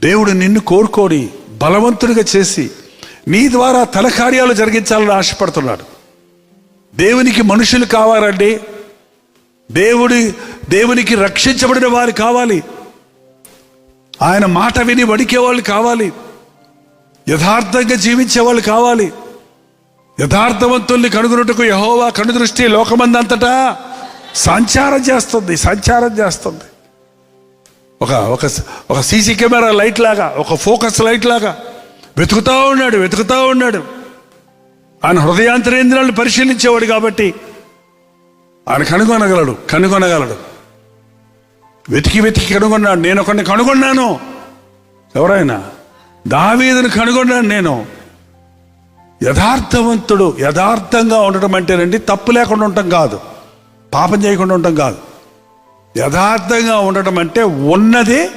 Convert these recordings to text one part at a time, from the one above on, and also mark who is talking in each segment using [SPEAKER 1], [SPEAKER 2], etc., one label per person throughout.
[SPEAKER 1] దేవుడు నిన్ను కోరుకొని బలవంతుడిగా చేసి నీ ద్వారా తన కార్యాలు జరిగించాలని ఆశపడుతున్నాడు. దేవునికి మనుషులు కావాలండి. దేవుడి దేవునికి రక్షించబడిన వారు కావాలి. ఆయన మాట విని వడికేవాళ్ళు కావాలి. యథార్థంగా జీవించే వాళ్ళు కావాలి. యథార్థవంతుల్ని కనుగొనుటకు యహోవా కనుదృష్టి లోకమందంతటా సంచారం చేస్తుంది సంచారం చేస్తుంది. ఒక ఒక ఒక సీసీ కెమెరా లైట్ లాగా ఒక ఫోకస్ లైట్ లాగా. వెతుకుతా ఉన్నాడు వెతుకుతా ఉన్నాడు. ఆయన హృదయాంతరేంద్రాలను పరిశీలించేవాడు కాబట్టి ఆయన కనుగొనగలడు కనుగొనగలడు. వెతికి వెతికి కనుగొన్నాడు నేను ఒకరిని కనుగొన్నాను. ఎవరైనా? దావీదును కనుగొన్నాను నేను. యథార్థవంతుడు యథార్థంగా ఉండటం అంటేనండి తప్పు లేకుండా ఉండటం కాదు. పాపం చేయకుండా ఉండటం కాదు. యథార్థంగా ఉండటం అంటే ఉన్నది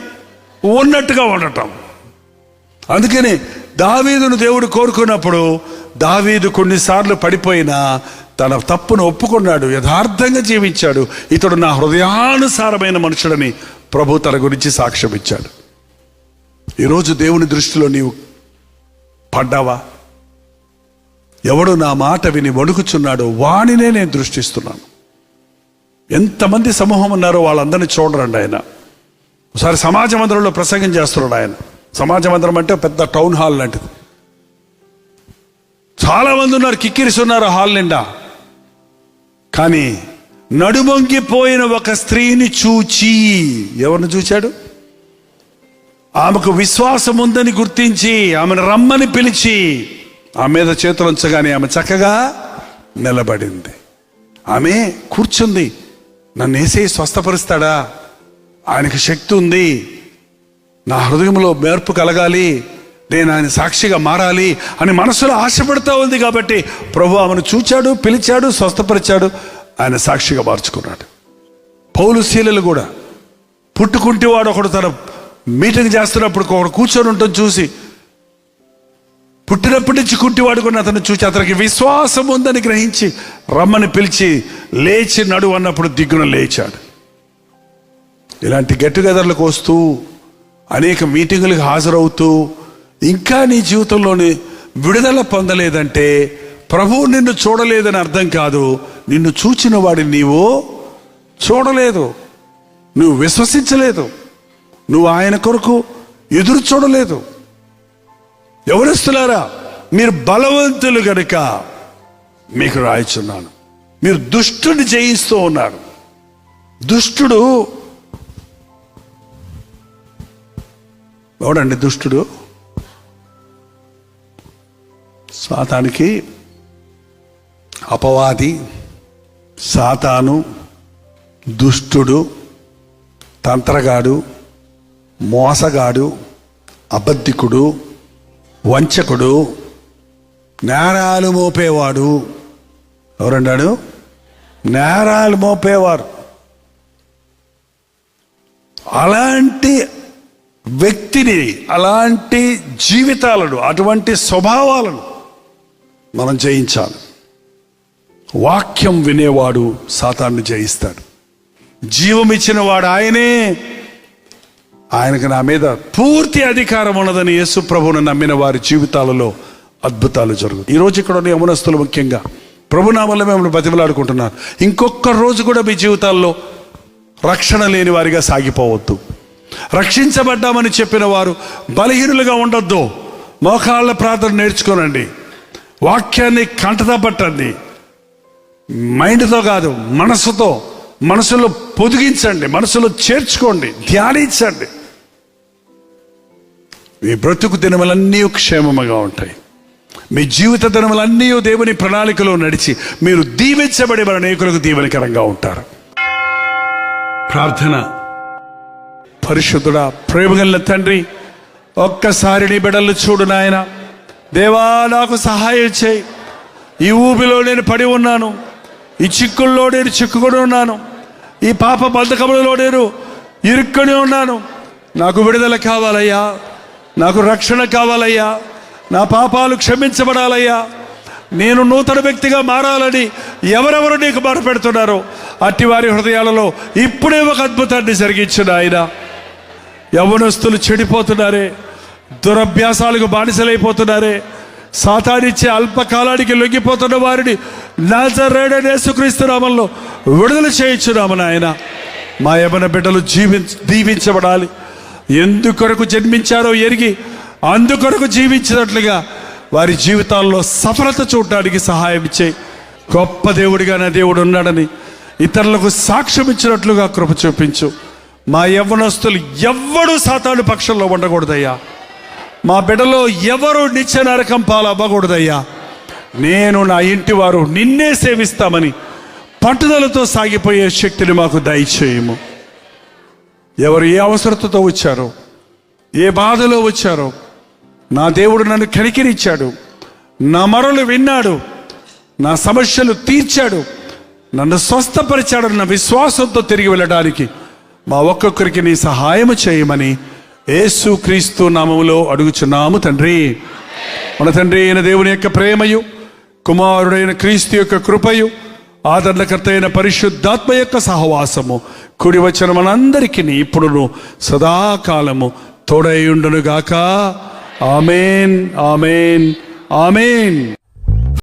[SPEAKER 1] ఉన్నట్టుగా ఉండటం. అందుకని దావీదును దేవుడు కోరుకున్నప్పుడు దావీదు కొన్నిసార్లు పడిపోయినా తన తప్పును ఒప్పుకున్నాడు యథార్థంగా జీవించాడు. ఇతడు నా హృదయానుసారమైన మనుషుడని ప్రభు తన గురించి సాక్ష్యం ఇచ్చాడు. ఈరోజు దేవుని దృష్టిలో నీవు పడ్డావా? ఎవడు నా మాట విని వణుకుచున్నాడో వాణినే నేను దృష్టిస్తున్నాను. ఎంతమంది సమూహం ఉన్నారో వాళ్ళందరినీ చూడరండి ఆయన. ఒకసారి సమాజ మందిరంలో ప్రసంగం చేస్తున్నాడు ఆయన. సమాజ మందిరం అంటే పెద్ద టౌన్ హాల్ లాంటిది. చాలా మంది ఉన్నారు కిక్కిరిసి ఉన్నారు హాల్ నిండా. కానీ నడుమొంగిపోయిన ఒక స్త్రీని చూచి ఎవరిని చూచాడు? ఆమెకు విశ్వాసం ఉందని గుర్తించి ఆమెను రమ్మని పిలిచి ఆమె మీద చేతులు ఉంచగానే ఆమె చక్కగా నిలబడింది. ఆమె కూర్చుంది. నన్ను వేసే స్వస్థపరుస్తాడా? ఆయనకు శక్తి ఉంది. నా హృదయంలో మేర్పు కలగాలి. నేను ఆయన సాక్షిగా మారాలి అని మనసులో ఆశపడుతూ ఉంది కాబట్టి ప్రభు ఆమెను చూచాడు పిలిచాడు స్వస్థపరిచాడు. ఆయన సాక్షిగా మార్చుకున్నాడు. పౌలు శీలలు కూడా పుట్టుకుంటే వాడు ఒకడు తన మీటింగ్ చేస్తున్నప్పుడు ఒకడు కూర్చొని ఉంటుంది చూసి పుట్టినప్పటి నుంచి కుంటివాడు కూడా అతను చూచి అతనికి విశ్వాసం ఉందని గ్రహించి రమ్మని పిలిచి లేచి నడు అన్నప్పుడు దిగ్గున లేచాడు. ఇలాంటి గెట్ టుగెదర్లకు వస్తూ అనేక మీటింగులకు హాజరవుతూ ఇంకా నీ జీవితంలోని విడుదల పొందలేదంటే ప్రభువు నిన్ను చూడలేదని అర్థం కాదు. నిన్ను చూచిన వాడిని నీవు చూడలేదు. నువ్వు విశ్వసించలేదు. నువ్వు ఆయన కొరకు ఎదురు చూడలేదు. ఎవరిస్తున్నారా? మీరు బలవంతులు కనుక మీకు రాయిచున్నాను. మీరు దుష్టుని జయిస్తూ ఉన్నారు. దుష్టుడు ఎవడండి దుష్టుడు? సాతానికి అపవాది సాతాను దుష్టుడు తంత్రగాడు మోసగాడు అబద్ధికుడు వంచకుడు నేరాలు మోపేవాడు. ఎవరన్నాడు నేరాలు మోపేవారు. అలాంటి వ్యక్తిని అలాంటి జీవితాలను అటువంటి స్వభావాలను మనం జయించాలి. వాక్యం వినేవాడు సాతాన్ని జయిస్తాడు. జీవమిచ్చిన వాడు ఆయనే. ఆయనకు నా మీద పూర్తి అధికారం ఉన్నదని యేసు ప్రభువును నమ్మిన వారి జీవితాలలో అద్భుతాలు జరుగుతాయి. ఈరోజు ఇక్కడ ఉన్న యమునస్తులు ముఖ్యంగా ప్రభునామంలో మిమ్మల్ని బతిమలాడుకుంటున్నారు ఇంకొక రోజు కూడా మీ జీవితాల్లో రక్షణ లేని వారిగా సాగిపోవద్దు. రక్షించబడ్డామని చెప్పిన వారు బలహీనులుగా ఉండొద్దు. మోకాళ్ళ ప్రార్థన నేర్చుకోనండి. వాక్యాన్ని కంటతా పట్టండి. మైండ్తో కాదు మనసుతో మనసులో పొదిగించండి మనసులో చేర్చుకోండి ధ్యానించండి. మీ బ్రతుకు దినములన్నీ క్షేమముగా ఉంటాయి. మీ జీవిత దినములన్నీ దేవుని ప్రణాళికలో నడిచి మీరు దీవించబడి మన అనేకులకు దీవెనకరంగా ఉంటారు. ప్రార్థన. పరిశుద్ధుడా ప్రేమగల తండ్రి ఒక్కసారి నీ బిడలు చూడు నాయన. దేవా నాకు సహాయం చేయి. ఈ ఊబిలో నేను పడి ఉన్నాను. ఈ చిక్కుల్లో నేను చిక్కుకొని ఉన్నాను. ఈ పాప బంధకములలో నేను ఇరుక్కొని ఉన్నాను. నాకు విడుదల కావాలయ్యా. నాకు రక్షణ కావాలయ్యా. నా పాపాలు క్షమించబడాలయ్యా. నేను నూతన వ్యక్తిగా మారాలని ఎవరెవరు నీకు మొరపెడుతున్నారో అట్టి వారి హృదయాలలో ఇప్పుడే ఒక అద్భుతాన్ని జరిగించిన ఆయన యవనస్తులు చెడిపోతున్నారే దురభ్యాసాలకు బానిసలైపోతున్నారే సాతానిచ్చే అల్పకాలానికి లొంగిపోతున్న వారిని నాజరేడని యేసుక్రీస్తు నామంలో విడుదల చేయించున్నామని ఆయన మా యవన బిడ్డలు జీవించ దీవించబడాలి. ఎందుకొరకు జన్మించారో ఎరిగి అందుకొరకు జీవించినట్లుగా వారి జీవితాల్లో సఫలత చూడటానికి సహాయం ఇచ్చే గొప్ప దేవుడిగా నా దేవుడు ఉన్నాడని ఇతరులకు సాక్ష్యం ఇచ్చినట్లుగా కృప చూపించు. మా యవ్వనస్తులు ఎవ్వడు సాతాను పక్షంలో ఉండకూడదయ్యా. మా బిడ్డలో ఎవరు నిత్య నరకం పాలవ్వకూడదయ్యా. నేను నా ఇంటి వారు నిన్నే సేవిస్తామని పట్టుదలతో సాగిపోయే శక్తిని మాకు దయచేయము. ఎవరు ఏ అవసరతతో వచ్చారో ఏ బాధలో వచ్చారో నా దేవుడు నన్ను కనికిరిచ్చాడు నా మరలు విన్నాడు. నా సమస్యలు తీర్చాడు. నన్ను స్వస్థపరిచాడు నా విశ్వాసంతో తిరిగి వెళ్ళడానికి మా ఒక్కొక్కరికి నీ సహాయము చేయమని యేసు క్రీస్తు నామములో అడుగుచున్నాము తండ్రి. మన తండ్రి అయిన దేవుని యొక్క ప్రేమయు కుమారుడైన క్రీస్తు యొక్క కృపయు ఆదరణకర్త అయిన పరిశుద్ధాత్మ యొక్క సహవాసము కుడి వచ్చిన మనందరికీ ఇప్పుడును సదాకాలము తోడై ఉండునుగాక. Amen amen amen.